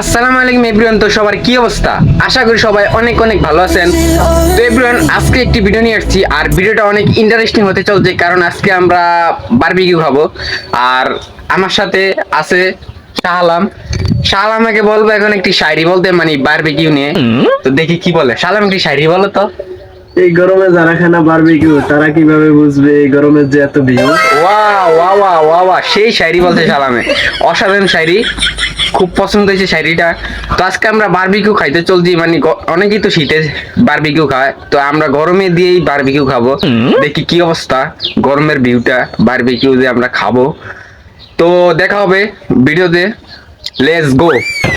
আসসালামু আলাইকুম এভরিওয়ান তো সবার কি অবস্থা? আশা করি সবাই অনেক অনেক ভালো আছেন। তো এভরিওয়ান আজকে একটি ভিডিও নিয়ে আসছি। আর ভিডিওটা অনেক ইন্টারেস্টিং হতে চলছে, কারণ আজকে আমরা বারবিকিউ খাব। আর আমার সাথে আছে শাহ আলম শাহ আলমাকে বলব এখন একটি শায়রি বলতে মানে বারবিকিউ নিয়ে। তো দেখি কি বলে। শাহ আলম একটি শায়রি বলো তো। এই গরমে যারা খানা বারবিকিউ তারা কীভাবে বুঝবে এই গরমের যে এত ভিউ ওয়া ওয়া ওয়া ওয়া ওয়া সেই শায়রি বলতে সালামে। অসাধারণ শায়রি খুব পছন্দ হয়েছে শায়রিটা তো আজকে আমরা বারবিকিউ খাইতে চলছি মানে অনেকেই তো শীতে বারবিকিউ খায়। তো আমরা গরমে দিয়েই বারবিকিউ খাব। দেখি কি অবস্থা। গরমের ভিউটা বারবিকিউ দিয়ে আমরা খাব। তো দেখা হবে ভিডিওতে। লেটস গো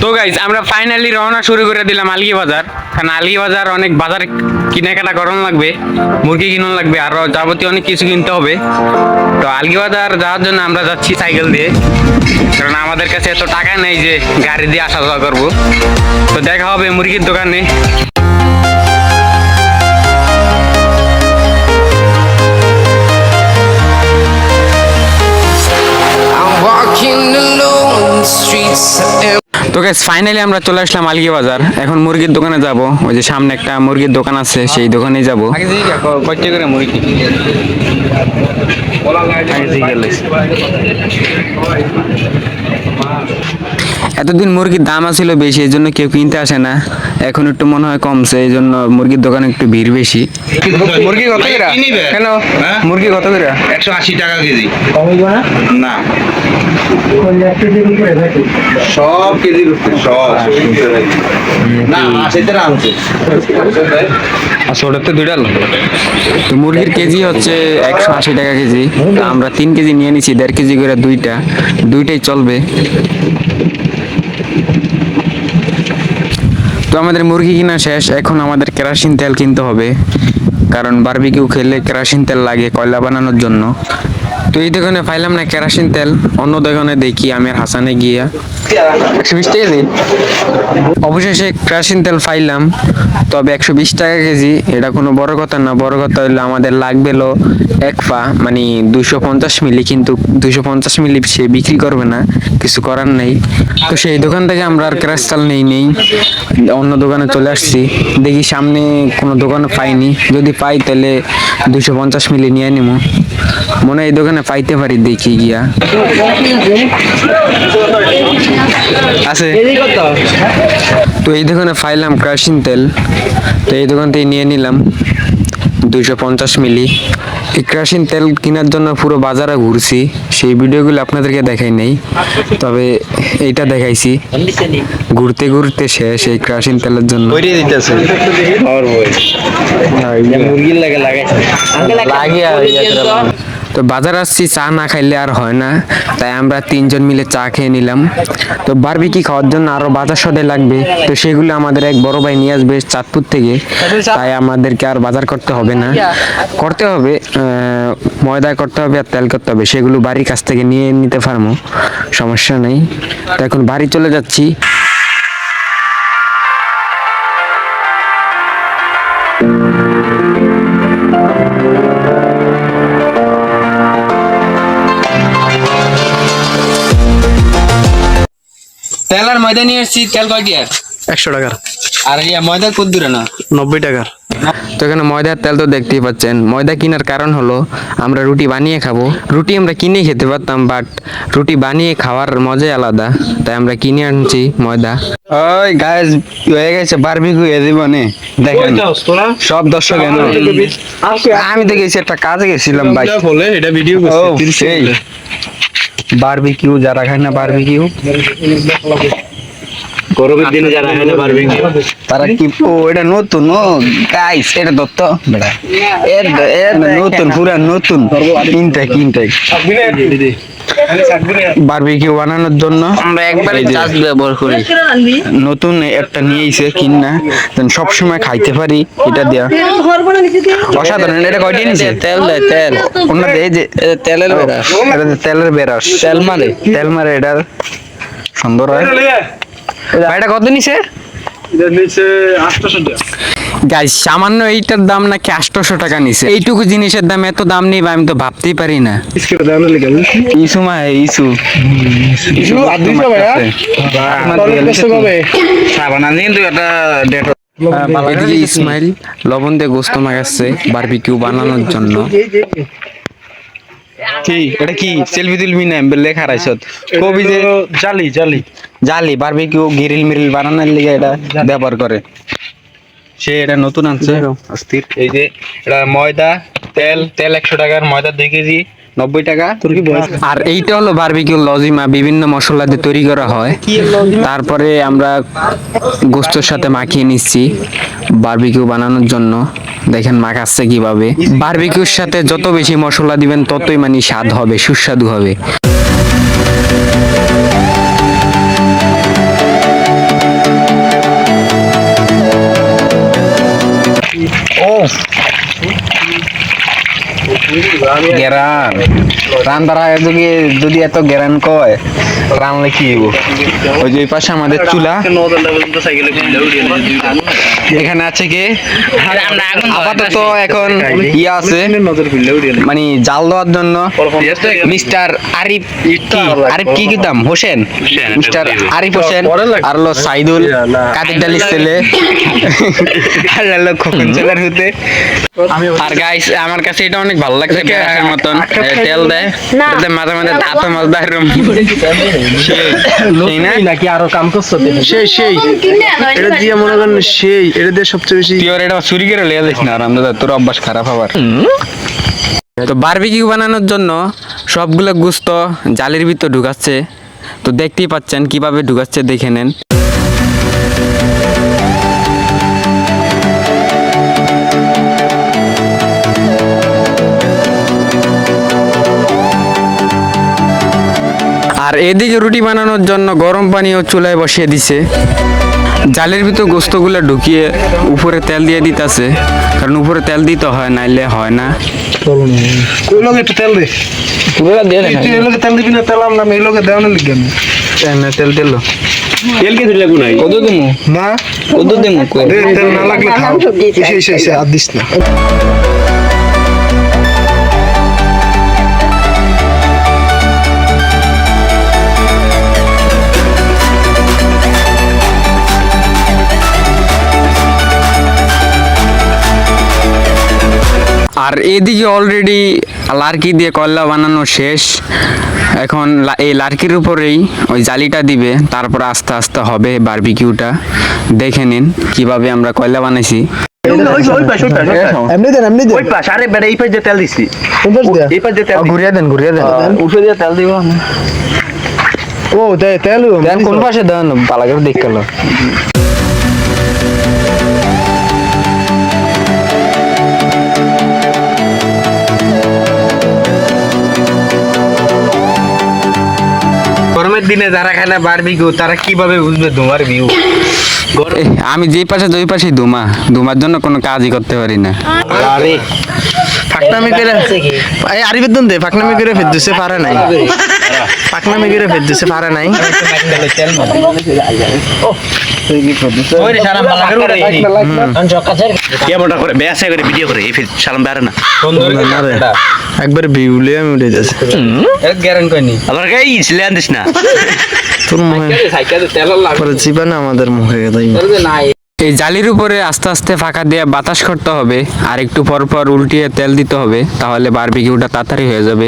তো গাইজ আমরা ফাইনালি রওনা শুরু করে দিলাম আলগি বাজার। কারণ আলগি বাজার অনেক বাজার কেনাকাটা করানো লাগবে, মুরগি কিনানো লাগবে, আর যাবতীয় অনেক কিছু কিনতে হবে। তো আলগি বাজার যাওয়ার জন্য আমরা যাচ্ছি সাইকেল দিয়ে। কারণ আমাদের কাছে এত টাকা নেই যে গাড়ি দিয়ে আসা যাওয়া করব। তো দেখা হবে মুরগির দোকানে। তো গাইজ ফাইনালি আমরা চলে আসলাম আলগি বাজার এখন মুরগির দোকানে যাব। ওই যে সামনে একটা মুরগির দোকান আছে সেই দোকানে যাব। কয়টা করে মুরগি? এতদিন মুরগির দাম আছিল বেশি এই জন্য কেউ কিনতে আসে না। এখন একটু মনে হয় কমছে এই জন্য মুরগির দোকানে একটু ভিড় বেশি। মুরগি কত করে? কেন? হ্যাঁ? মুরগি কত করে? একশো আশি টাকা কেজি। না। সব না আশিতে আনছে। আচ্ছা তো দুইটা তো মুরগির কেজি হচ্ছে একশো আশি টাকা কেজি। আমরা তিন কেজি নিয়ে নিছি দেড় কেজি করে দুইটা। দুইটাই চলবে। তো আমাদের মুরগি কিনা শেষ। এখন আমাদের কেরাসিন তেল কিনতে হবে। কারণ বারবিকিউ খেলে কেরাসিন তেল লাগে কয়লা বানানোর জন্য। এই দোকানে পাইলাম না কেরাসিন তেল, অন্য দোকানে দেখি আমি আর হাসানে গিয়া। একশো বিশ টাকা কেজি। অবশেষে কেরাসিন তেল পাইলাম, তবে একশো বিশ টাকা কেজি, এটা কোনো বড় কথা না, বড় কথা হইল আমাদের লাগবে লো এক পা মানে দুশো পঞ্চাশ মিলি, কিন্তু দুশো পঞ্চাশ মিলি সে বিক্রি করবে না, কিছু করার নেই। তো সেই দোকান থেকে আমরা আর ক্রাশ তেল নেই নেই। অন্য দোকানে চলে আসছি, দেখি সামনে কোনো দোকানে পাইনি, যদি পাই তাহলে দুশো পঞ্চাশ মিলি নিয়ে নিবো মনে এই দোকানে পাইতে পারি, দেখি গিয়া। আছে। তো এই দোকানে পাইলাম ক্রাশিন তেল। তো এই দোকান থেকে নিয়ে নিলাম। দুইশো পঞ্চাশ মিলি। এই তেল কেনার জন্য পুরো বাজারে ঘুরছি। সেই ভিডিওগুলো আপনাদেরকে দেখাই নাই। তবে এইটা দেখাইছি। ঘুরতে ঘুরতে শেষ এই ক্রাসিন তেলের জন্য। লাগে লাগে তো বাজার আসছি চা না খাইলে আর হয় না। তাই আমরা তিনজন মিলে চা খেয়ে নিলাম। তো বারবিকি খাওয়ার জন্য আরও বাজার সদে লাগবে। তো সেগুলো আমাদের এক বড় ভাই নিয়ে আসবে চাঁদপুর থেকে। তাই আমাদেরকে আর বাজার করতে হবে না। করতে হবে ময়দা করতে হবে আর তেল করতে হবে। সেগুলো বাড়ির কাছ থেকে নিয়ে নিতে পারব। সমস্যা নেই। তো এখন বাড়ি চলে যাচ্ছি। তেল আর ময়দা নিয়ে এসেছি তেল কয় দিয়ে একশো টাকার। আর ইয়া ময়দা কত দূরে না? নব্বই টাকার। তো এখানে ময়দার তেল তো দেখতেই পাচ্ছেন। ময়দা কেনার কারণ হলো আমরা রুটি বানিয়ে খাব। রুটি আমরা কিনে খেতে পারতাম বাট রুটি বানিয়ে খাওয়ার মজাই আলাদা। তাই আমরা কিনে আনছি ময়দা। ওই গায়েস হয়ে গেছে বারবিকিউ এ জীবনে দেখেন সব দর্শক এনো। আমি তো গেছি একটা কাজে গেছিলাম ভাই। এটা ভিডিও সেই। বারবিকিউ যারা খায় না বারবিকিউ। গরমের দিনে যারা এখানে বারবিকিউ। তারা কি ও এটা নতুন ও গাইস এটা দত্ত বেটা এর এর নতুন পুরা নতুন। কিনতে কিনতে বারবিকিউ বানানোর জন্য আমরা একবারে এই ব্যবহার করি। নতুন একটা নিয়ে এসে কিন না সব সময় খাইতে পারি এটা দিয়া। অসাধারণ এটা কয়টি নিছে তেল দেয় তেল। অন্য এই যে তেলের বেড়া এটা তেলের বেরস তেল মারে তেল মারে এটা সুন্দর হয় এটা কত নিছে? সামান্য এইটার দাম নাকি আটশোশো টাকা নিছে। এইটুকু জিনিসের দাম এত দাম নেই আমি তো ভাবতেই পারি না। ইসু মা ইসু। ইসু কিন্তু এদিকে ইসমাইল লবণ দিয়ে গোস্ত মাগাচ্ছে বারবিকিউ বানানোর জন্য। কি? এটা কি? সেলফি তুলবি না? লেখা রাইছত কবি যে জালি জালি। জালি বারবিকিউ গিরিল মিরিল বানানোর লিগে এটা ব্যবহার করে। সে এটা নতুন আনছে অস্থির। এই যে এটা ময়দা তেল তেল একশো টাকার ময়দা দুই কেজি নব্বই টাকা। তোর কি আর এইটা হলো বারবিকিউ লজিমা বিভিন্ন মশলা দিয়ে তৈরি করা হয়। তারপরে আমরা গোস্তর সাথে মাখিয়ে নিচ্ছি বারবিকিউ বানানোর জন্য। দেখেন মাখাচ্ছে কীভাবে। বারবিকিউর সাথে যত বেশি মশলা দিবেন ততই মানে স্বাদ হবে সুস্বাদু হবে। Oh. গেরান যদি যদি এত গেরান কয় ওই যে পাশে আমাদের চুলা। এখানে আছে আপাতত এখন ইয়া আছে। মানে জাল দেওয়ার জন্য মিস্টার আরিফ কি? আরিফ কি কি দাম? হোসেন? মিস্টার আরিফ হোসেন আর হলো সাইদুল কাদের ডালির ছেলে আর হলো খোকন ছেলের হতে আর গাইস আমার কাছে এটা অনেক ভালো লাগছে গ্যাসের মতন। তেল দেয়। মাঝে মাঝে দাঁত মাছ দেয়। সেই- সেই না? নাকি? আরও কাম করছ সেই সেই। এটা দিয়ে মনে করেন সেই এটা দিয়ে সবচেয়ে বেশি এটা চুরি করে লিয়ে না তোর অভ্যাস খারাপ হবার। তো বারবিকিউ বানানোর জন্য সবগুলো গুস্ত জালের ভিতর ঢুকাচ্ছে। তো দেখতেই পাচ্ছেন কীভাবে ঢুকাচ্ছে দেখে নেন। আর এদিকে রুটি বানানোর জন্য গরম পানিও চুলায় বসিয়ে দিছে। জালের ভিতর গোস্তগুলো ঢুকিয়ে উপরে তেল দিয়ে দিতেছে। কারণ উপরে তেল দিতে হয় নাইলে হয় না। একটু তেল দে। তেল দিবি না তেল আমরা এই লোকে দেওয়ানোর লিখে তেল তেল তেল কে দিলে গুনাই? কত দিমু? না কত দিমু তেল না লাগলে খাও। সেই সেই সেই আর দিস না। আর এদিকে অলরেডি লার্কি দিয়ে কয়লা বানানো শেষ। এখন এই লার্কির উপরেই ওই জালিটা দিবে তারপর আস্তে আস্তে হবে বারবিকিউটা দেখে নিন কীভাবে আমরা কয়লা বানাইছি। তেল দিছি। ঘুরিয়ে দেন ঘুরিয়ে দেন। উঠে দিয়ে তেল দিব। ও দে তেল কোন পাশে দেন? পালা করে দেখ গরমের দিনে যারা খায় না বারবিকিউ তারা কীভাবে বুঝবে তোমার ভিউ আমি যেই পাশে দুই পাশে দুমা দুমার জন্য কোনো কাজই করতে পারি না। আরে ফাকনামি করে এই আরিফের দন দে ফাকনামি করে ফের দিছে পারে নাই। ফাকনামি করে ফের দিছে পারে নাই। ওই রে সালাম বালা করে কেমনটা করে বেয়াসা করে ভিডিও করে এই ফির সালাম বারে না। একবার বিউলে আমি উঠে যাচ্ছি। গ্যারান্ট আবার না। তোর মুখে পরে আমাদের মুখে এই জালির উপরে আস্তে আস্তে ফাঁকা দিয়ে বাতাস করতে হবে আর একটু পর পর উল্টিয়ে তেল দিতে হবে তাহলে বারবিকিউটা তাড়াতাড়ি হয়ে যাবে।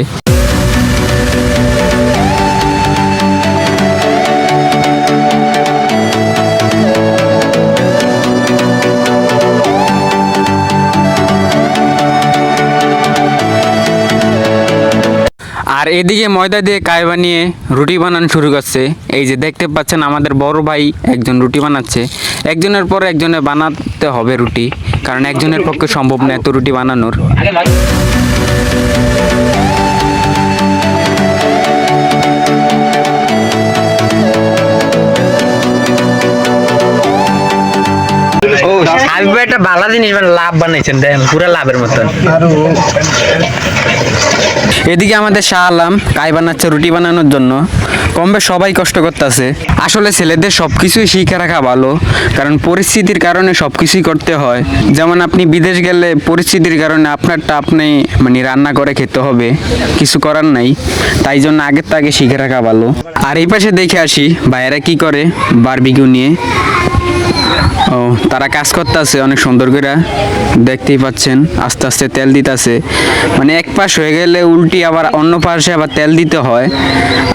আর এদিকে ময়দা দিয়ে কায় বানিয়ে রুটি বানানো শুরু করছে। এই যে দেখতে পাচ্ছেন আমাদের বড় ভাই একজন রুটি বানাচ্ছে। একজনের পর একজনে বানাতে হবে রুটি, কারণ একজনের পক্ষে সম্ভব না এত রুটি বানানোর। একটা ভালো জিনিস মানে লাভ বানাইছেন দেখেন পুরো লাভের মতন। এদিকে আমাদের শাহ আলাম কাই বানাচ্ছে রুটি বানানোর জন্য। কমবে সবাই কষ্ট করতেছে। আসলে ছেলেদের সব কিছুই শিখে রাখা ভালো কারণ পরিস্থিতির কারণে সব কিছুই করতে হয়। যেমন আপনি বিদেশ গেলে পরিস্থিতির কারণে আপনারটা আপনি মানে রান্না করে খেতে হবে। কিছু করার নাই তাই জন্য আগের থেকে শিখে রাখা ভালো। আর এই পাশে দেখে আসি ভাইয়েরা কি করে বারবিকিউ নিয়ে। ও, তারা কাজ করতেছে অনেক সুন্দর করে, দেখতেই পাচ্ছেন, আস্তে আস্তে তেল দিতেছে। মানে এক পাশ হয়ে গেলে উল্টি আবার অন্য পাশে আবার তেল দিতে হয়,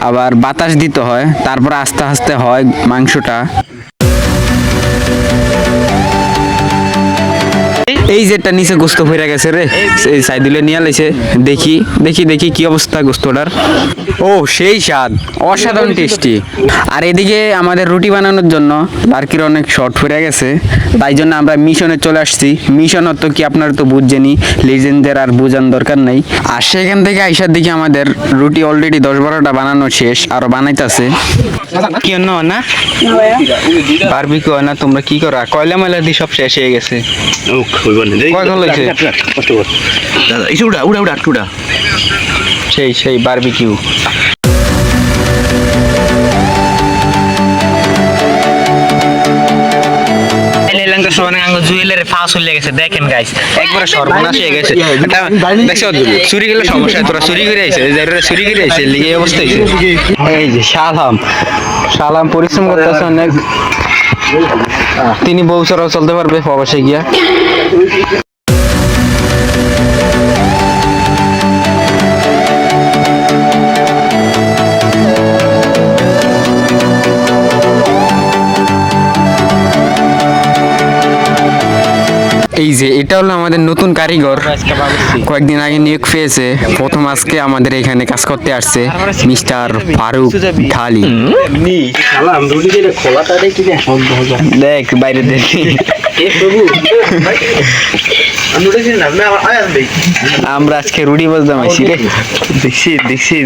আবার বাতাস দিতে হয়, তারপর আস্তে আস্তে হয় মাংসটা। এই যে যেটা নিচে গোস্ত ভরে গেছে রে এই সাইদুলে নিয়ে লাইছে দেখি দেখি দেখি কি অবস্থা গোস্তটার ও সেই স্বাদ অসাধারণ টেস্টি আর এদিকে আমাদের রুটি বানানোর জন্য লার্কির অনেক শর্ট পড়ে গেছে। তাই জন্য আমরা মিশনে চলে আসছি। মিশন তো কি আপনার তো বুঝছেনই লিজেন্ডদের আর বোঝান দরকার নেই। আর সেখান থেকে আইসার দিকে আমাদের রুটি অলরেডি দশ বারোটা বানানো শেষ আরও বানাইতেছে। কি অন্য না? বারবিকিউ না তোমরা কি করা? কয়লা ময়লা দিয়ে সব শেষ হয়ে গেছে। উড়া উড়া উড়া সেই সেই বারবিকিউ এলাঙ্কা সবাই আঙ্গ জুয়েলের ফাঁস হয়ে গেছে দেখেন গাইস একবারে সর্বনাশ হয়ে গেছে। দেখছ চুরি গেলে সমস্যা তোরা চুরি করে আইছে যারা চুরি করে আইছে লিগে অবস্থা হইছে। এই যে শালাম শালাম পরিশ্রম করতেছে অনেক তিনি বউ চলতে পারবে প্রবাসে গিয়া। এই যে এটা হলো আমাদের নতুন কারিগর। কয়েকদিন আগে নিয়োগ পেয়েছে। প্রথম আজকে আমাদের এখানে কাজ করতে আসছে মিস্টার ফারুক ঢালি। দেখ বাইরে দেখ। আমরা আজকে রুটি বলতাম আইছি রে। দেখছি দেখছি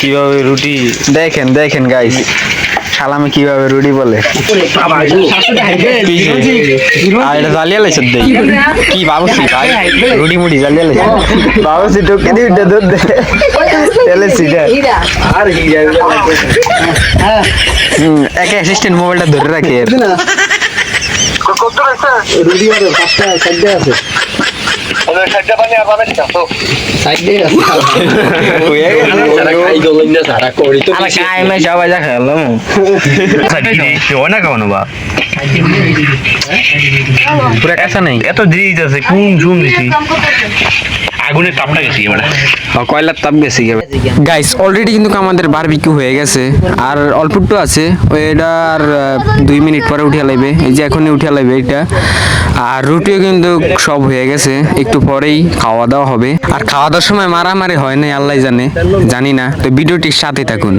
কীভাবে রুটি। দেখেন দেখেন গাইস সালামে কীভাবে রুটি বলে। আর এটা জ্বালিয়ে লাইছে দেখ কি বাবুসি ভাই? রুটি মুড়ি জ্বালিয়ে লাইছে বাবুসি টোকে দি উঠে দুধ দে। তেলে সিটা আর একে অ্যাসিস্ট্যান্ট মোবাইলটা ধরে রাখে। এর। হয়ে গেছে। সবাই যা খেলাম না কেমন বা? পুরা কাঁচা নেই এত জিনিস আছে কোন ঝুম দিছি? আগুনের তাপটা গেছি এবার। কয়লার তাপ গেছে গাইস অলরেডি কিন্তু আমাদের বারবিকিউ হয়ে গেছে। আর অল্প একটু আছে। ওইটা আর দুই মিনিট পরে উঠিয়া লাগবে এই যে এখনই উঠিয়া লাগবে এটা। আর রুটিও কিন্তু সব হয়ে গেছে। একটু পরেই খাওয়া দাওয়া হবে। আর খাওয়া দাওয়ার সময় মারামারি হয় না আল্লাহ জানে। জানি না। তো ভিডিওটির সাথে থাকুন।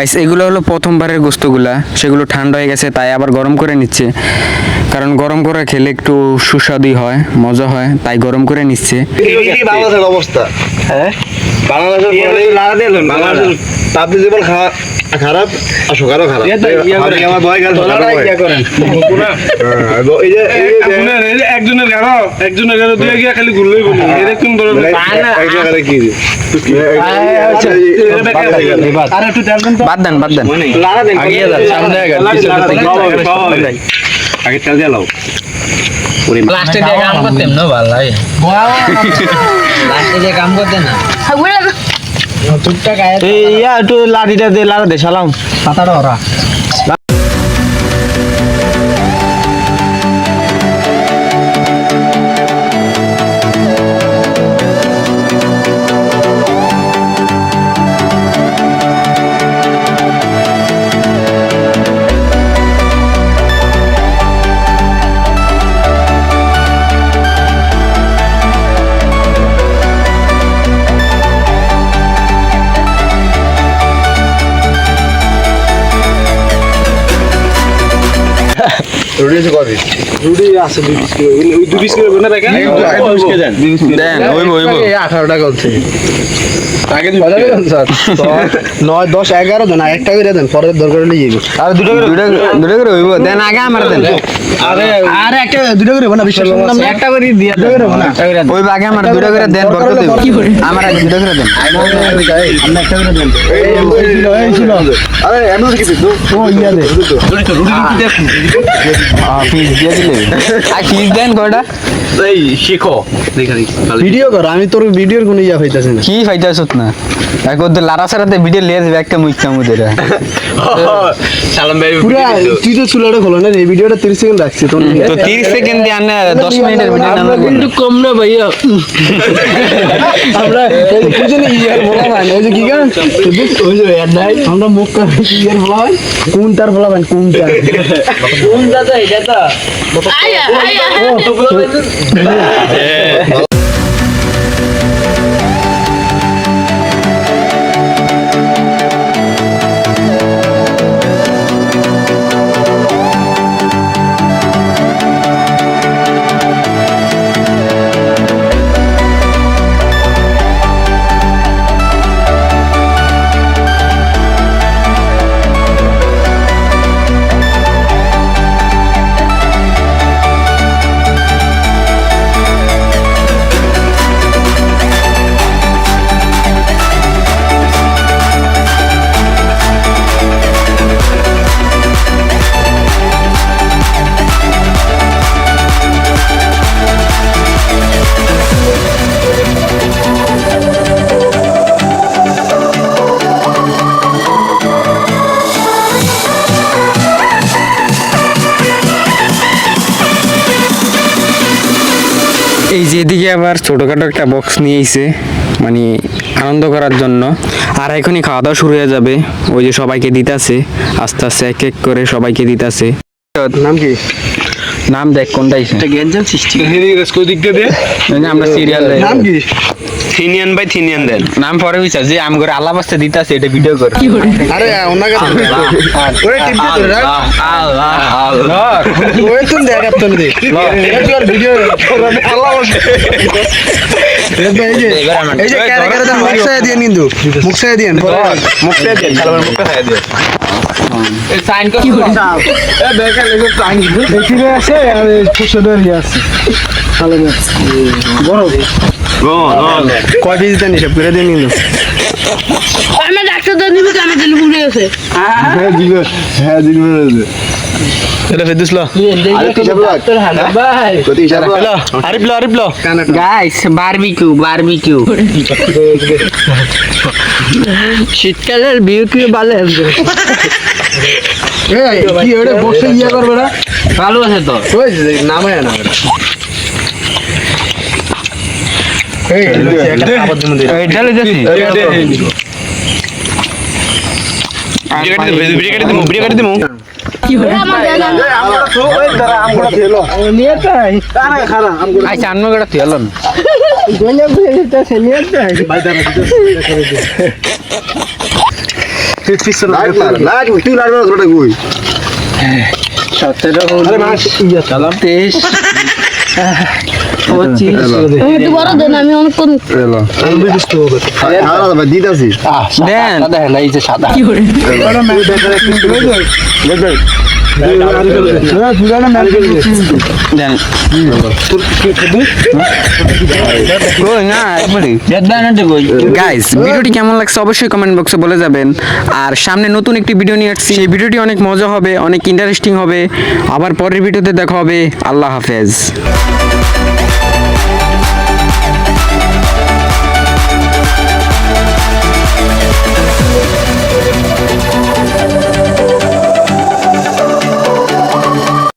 গাইস এগুলো হলো প্রথমবারের গোস্তগুলা। সেগুলো ঠান্ডা হয়ে গেছে তাই আবার গরম করে নিচ্ছে। কারণ গরম করে খেলে একটু সুস্বাদু হয় মজা হয় তাই গরম করে নিচ্ছে। অবস্থা? হ্যাঁ? বাংলাদেশের বাংলাদেশের তাপ জীবন খাওয়া খারাপ আসো কারও খারাপ। আমার ভয় গেল। একজনের একজনের গিয়া খালি ঘুরলেই বলি এরকম ধরো কি? আর একটু তেল দেন তো। বাদ দেন বাদ দেন। আগিয়ে যান সামনে আগান পিছনে থেকে আগে তেল দিয়ে লাও। লাস্টে দিয়ে কাম করতেম না ভালো লাগে লাস্টে দিয়ে কাম করতে না। এই ইয়া একটু লাঠিটা দে লাড়া দে সালাম। পাতাটা ওরা। রুটি আছে কদি রুটি আছে দুই পিস করে ওই দুই পিস করে বনে রাখেন দেন। টাকা হচ্ছে। একটা করে দেন পরে দরকার হলে যাবে আর দুটো করে দুটো করে হইব দেন আগে আমার দেন। আরে একটা দুটো করে না বিশ্বাস করলাম একটা করে দিয়া না ওই আগে আমার দুটো করে দেন বরকত দেব। আমার আগে দুটো করে দেন। আমরা একটা করে দেন এই ছিল এই ছিল। আরে এমন কি দিছো ও ইয়া দে। ফিস দিয়ে দিলে। আর ফিস দেন কয়টা? এই শিখো। ভিডিও কর আমি তোর ভিডিওর কোনো ইয়া হইতাছে না। কি ফাইতাছত না? এখন তো লারা সারাতে ভিডিও চামুদের সালাম ভাই পুরা তুই তো চুলাটা খোলো না এই ভিডিওটা 30 সেকেন্ড রাখছি তো 30 সেকেন্ড দিয়ে আনে 10 মিনিটের ভিডিও আমরা কিন্তু কম না ভাইয়া। আমরা এই যে ইয়ার বলা যে কি গান? ওই যে ইয়ার নাই আমরা মুখ কান ইয়ার বলা ভাই। কোন তার বলা ভাই কোন তার কোন দাদা এটা তো? এই যে এদিকে আবার ছোটখাটো একটা বক্স নিয়ে এসে মানে আনন্দ করার জন্য। আর এখনই খাওয়া দাওয়া শুরু হয়ে যাবে। ওই যে সবাইকে দিতাছে আস্তে আস্তে এক এক করে সবাইকে দিতাছে। নাম কি? নাম দেখ কোনটা আইছে? গ্যাঞ্জাম সৃষ্টি। আমরা সিরিয়াল নাম কি? থিনিয়ান বাই থিনিয়ান দেন। নাম পরে বিচার যে আম করে আলাপ আসতে দিতাছে এটা ভিডিও করে। আরে ওনাকে ওরে টিপ দে তোরা ওই তুই দেখ আপনি দে। এই যে ভিডিও আল্লাহ এই যে দিয়ে নিন্দু মুখ সাইড দিয়ে মুখ দিয়ে। দেন সালামের মুখটা খাইয়া দেন সাইন এখানে আছে আর ফুসদের ইয়ে আছে বড়। গো কয় পিস দেন হিসাব করে দিয়ে নিন্দু আমি ডাক্তার তো নিবি কামে দিলে ঘুরে গেছে। হ্যাঁ দিবে। হ্যাঁ দিবে এটা ফেদিস লো। আরিফ লো আরিফ লো। গাইস বারবিকিউ বারবিকিউ শীতকালের বিয়ে কি বালে? এই কি ওরে বসে ইয়া করবে না? ভালো আছে তো। নামে না এই একটা খাবার দিমু দে এটা লইতাছি ভিডিও কাটি দিমু ভিডিও কাটি দিমু ভিডিও কাটি দিমু আচ্ছা আন্ন গড়া তুই তোটা কই আরে মাস ইয়া সালাম তেইশ এই গাইস ভিডিওটি কেমন লাগছে অবশ্যই কমেন্ট বক্সে বলে যাবেন আর সামনে নতুন একটি ভিডিও নিয়ে আসছি সেই ভিডিওটি অনেক মজা হবে অনেক ইন্টারেস্টিং হবে আবার পরের ভিডিওতে দেখা হবে আল্লাহ হাফেজ